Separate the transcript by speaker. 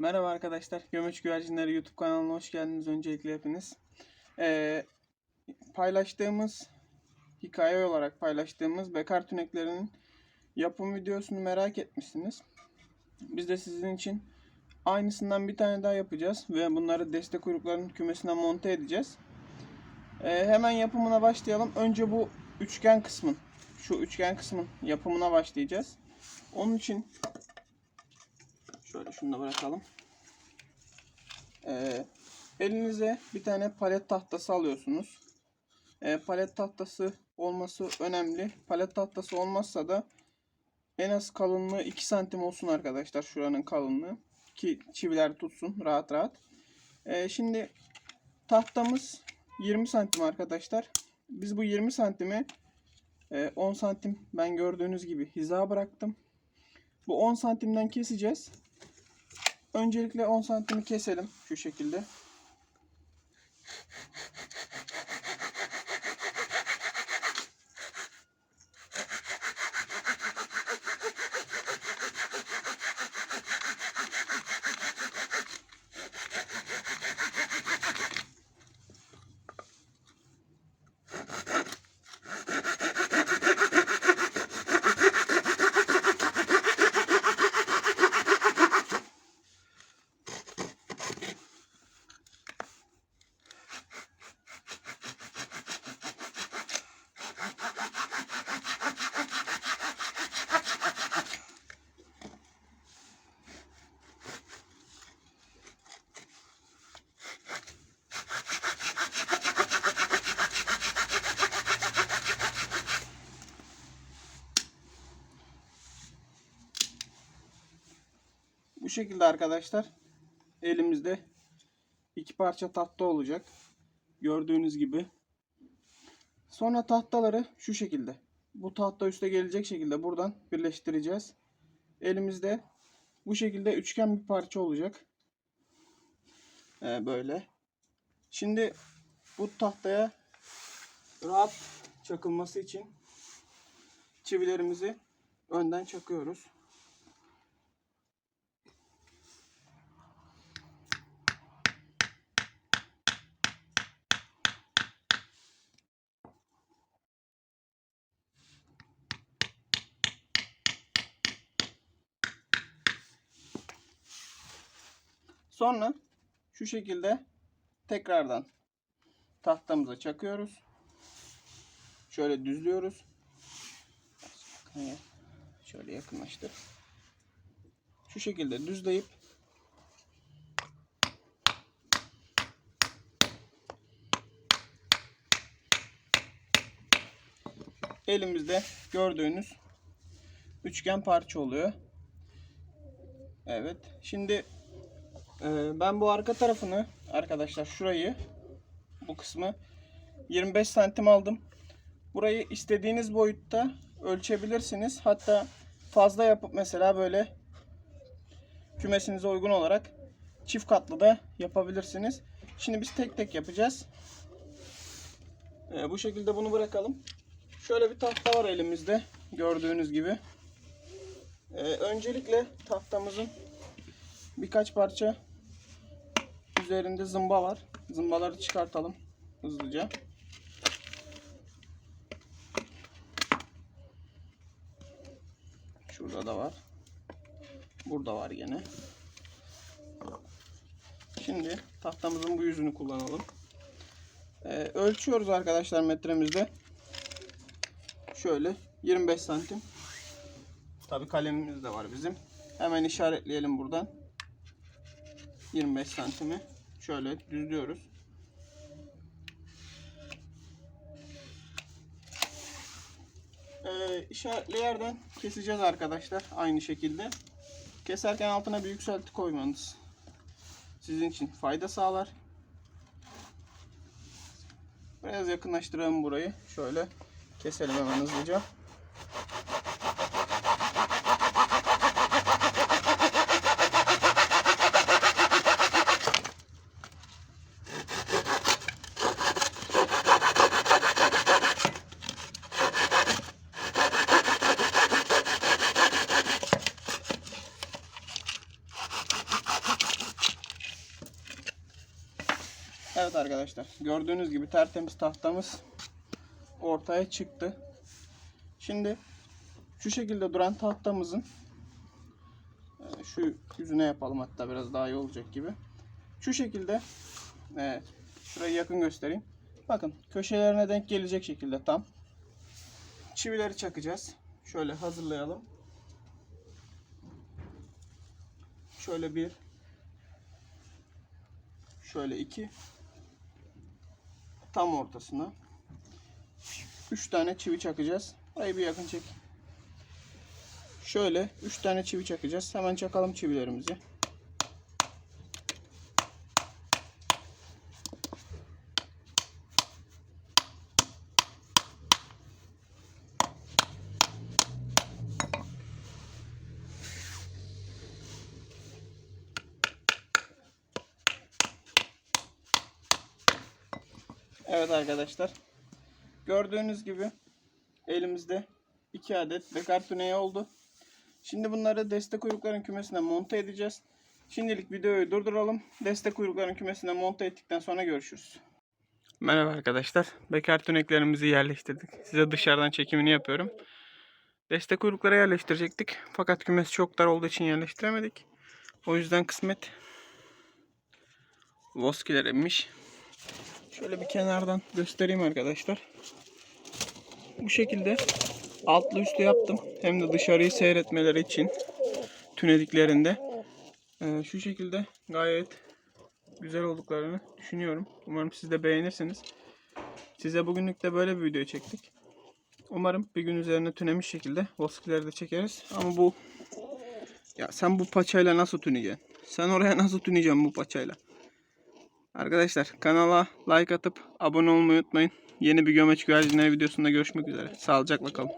Speaker 1: Merhaba arkadaşlar. Gömeç Güvercinleri YouTube kanalına hoş geldiniz öncelikle hepiniz. Ee, paylaştığımız, hikaye olarak paylaştığımız bekar tüneklerinin yapım videosunu merak etmişsiniz. Biz de sizin için aynısından bir tane daha yapacağız ve bunları destek kuyruklarının kümesine monte edeceğiz. Ee, hemen yapımına başlayalım. Önce bu üçgen kısmın, şu üçgen kısmın yapımına başlayacağız. Onun için Şöyle şunu da bırakalım. Ee, elinize bir tane palet tahtası alıyorsunuz. Ee, palet tahtası olması önemli. Palet tahtası olmazsa da en az kalınlığı 2 santim olsun arkadaşlar. Şuranın kalınlığı. Ki çiviler tutsun rahat rahat. Ee, şimdi tahtamız 20 santim arkadaşlar. Biz bu 20 santimi e, 10 santim ben gördüğünüz gibi hiza bıraktım. Bu 10 santimden keseceğiz. Öncelikle 10 santimi keselim şu şekilde. Bu şekilde arkadaşlar elimizde iki parça tahta olacak. Gördüğünüz gibi. Sonra tahtaları şu şekilde. Bu tahta üste gelecek şekilde buradan birleştireceğiz. Elimizde bu şekilde üçgen bir parça olacak. Ee, böyle. Şimdi bu tahtaya rahat çakılması için çivilerimizi önden çakıyoruz. Sonra şu şekilde tekrardan tahtamıza çakıyoruz. Şöyle düzlüyoruz. Şöyle yakınlaştır. Şu şekilde düzleyip elimizde gördüğünüz üçgen parça oluyor. Evet. Şimdi ben bu arka tarafını arkadaşlar şurayı bu kısmı 25 santim aldım. Burayı istediğiniz boyutta ölçebilirsiniz. Hatta fazla yapıp mesela böyle kümesinize uygun olarak çift katlı da yapabilirsiniz. Şimdi biz tek tek yapacağız. Ee, bu şekilde bunu bırakalım. Şöyle bir tahta var elimizde gördüğünüz gibi. Ee, öncelikle tahtamızın birkaç parça üzerinde zımba var. Zımbaları çıkartalım hızlıca. Şurada da var. Burada var yine. Şimdi tahtamızın bu yüzünü kullanalım. Ee, ölçüyoruz arkadaşlar metremizde. Şöyle 25 santim. Tabi kalemimiz de var bizim. Hemen işaretleyelim buradan. 25 santimi şöyle düzlüyoruz. Ee, işaretli yerden keseceğiz arkadaşlar aynı şekilde. Keserken altına bir yükselti koymanız sizin için fayda sağlar. Biraz yakınlaştıralım burayı. Şöyle keselim hemen hızlıca. Evet arkadaşlar gördüğünüz gibi tertemiz tahtamız ortaya çıktı. Şimdi şu şekilde duran tahtamızın e, şu yüzüne yapalım hatta biraz daha iyi olacak gibi. Şu şekilde evet, şurayı yakın göstereyim. Bakın köşelerine denk gelecek şekilde tam. Çivileri çakacağız. Şöyle hazırlayalım. Şöyle bir. Şöyle iki. Tam ortasına. Üç tane çivi çakacağız. Burayı bir yakın çek. Şöyle üç tane çivi çakacağız. Hemen çakalım çivilerimizi. Evet arkadaşlar. Gördüğünüz gibi elimizde iki adet bekar tüneyi oldu. Şimdi bunları destek kuyrukların kümesine monte edeceğiz. Şimdilik videoyu durduralım. Destek kuyrukların kümesine monte ettikten sonra görüşürüz. Merhaba arkadaşlar. Bekar tüneklerimizi yerleştirdik. Size dışarıdan çekimini yapıyorum. Destek kuyruklara yerleştirecektik. Fakat kümes çok dar olduğu için yerleştiremedik. O yüzden kısmet Voskiler emmiş. Şöyle bir kenardan göstereyim arkadaşlar. Bu şekilde altlı üstlü yaptım. Hem de dışarıyı seyretmeleri için tünediklerinde. Ee, şu şekilde gayet güzel olduklarını düşünüyorum. Umarım siz de beğenirsiniz. Size bugünlük de böyle bir video çektik. Umarım bir gün üzerine tünemiş şekilde voskileri de çekeriz. Ama bu ya sen bu paçayla nasıl tüneyeceksin? Sen oraya nasıl tüneyeceksin bu paçayla? Arkadaşlar kanala like atıp abone olmayı unutmayın. Yeni bir gömeç güvercinleri videosunda görüşmek üzere. Sağlıcakla kalın.